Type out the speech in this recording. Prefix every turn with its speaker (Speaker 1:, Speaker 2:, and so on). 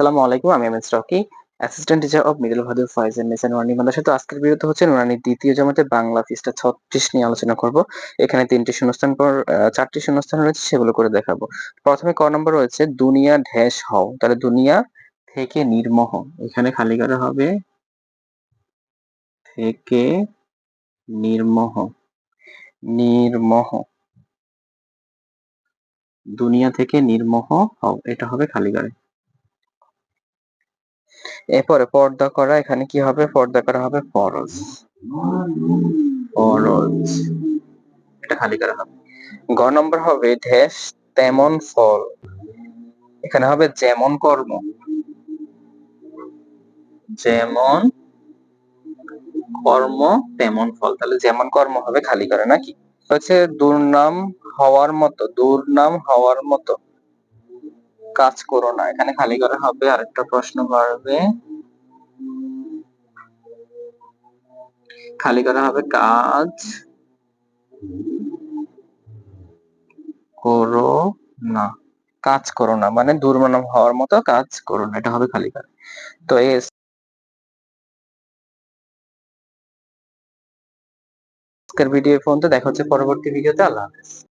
Speaker 1: আসসালামু আলাইকুম, আমি M S Rocky assistant teacher of middle Bhadur Foyez and Nissan ওয়ার্নিং মাদ্রাসা তো আজকের বিরত হচ্ছে দ্বিতীয় জমাতে বাংলা পৃষ্ঠা ছত্রিশ নিয়ে আলোচনা করব। এখানে তিনটি শূন্যস্থান পর চারটি শূন্যস্থান রয়েছে, সেগুলো করে দেখাবো। প্রথমে ক নম্বর রয়েছে, দুনিয়া ঢ্যাশ হও। তাহলে দুনিয়া থেকে নির্মহ। এখানে খালি করা হবে, থেকে নির্মহ। নির্মহ। দুনিয়া থেকে নির্মহ হও, এটা হবে খালি এরপরে পর্দা করা, এখানে কি হবে? পর্দা করা হবে ফরজ। ফরজ। এটা খালি করা হবে। গ নম্বর হবে ঢেস, তেমন ফল। এখানে হবে যেমন কর্ম। যেমন কর্ম, তেমন ফল। তাহলে যেমন কর্ম হবে খালি করে নাকি? হচ্ছে দুর্নাম হওয়ার মতো, দুর্নাম হওয়ার মতো। কাজ করো না, এখানে খালি করা হবে, আরেকটা প্রশ্ন বাড়বে। খালি করা হবে কাজ। করো না, কাজ করো না মানে দুর্নাম হওয়ার মতো কাজ করো না, এটা হবে খালি করা। তো এই আজকের ভিডিও পর্যন্ত, দেখা হচ্ছে পরবর্তী ভিডিওতে আল্লাহ হাফেজ।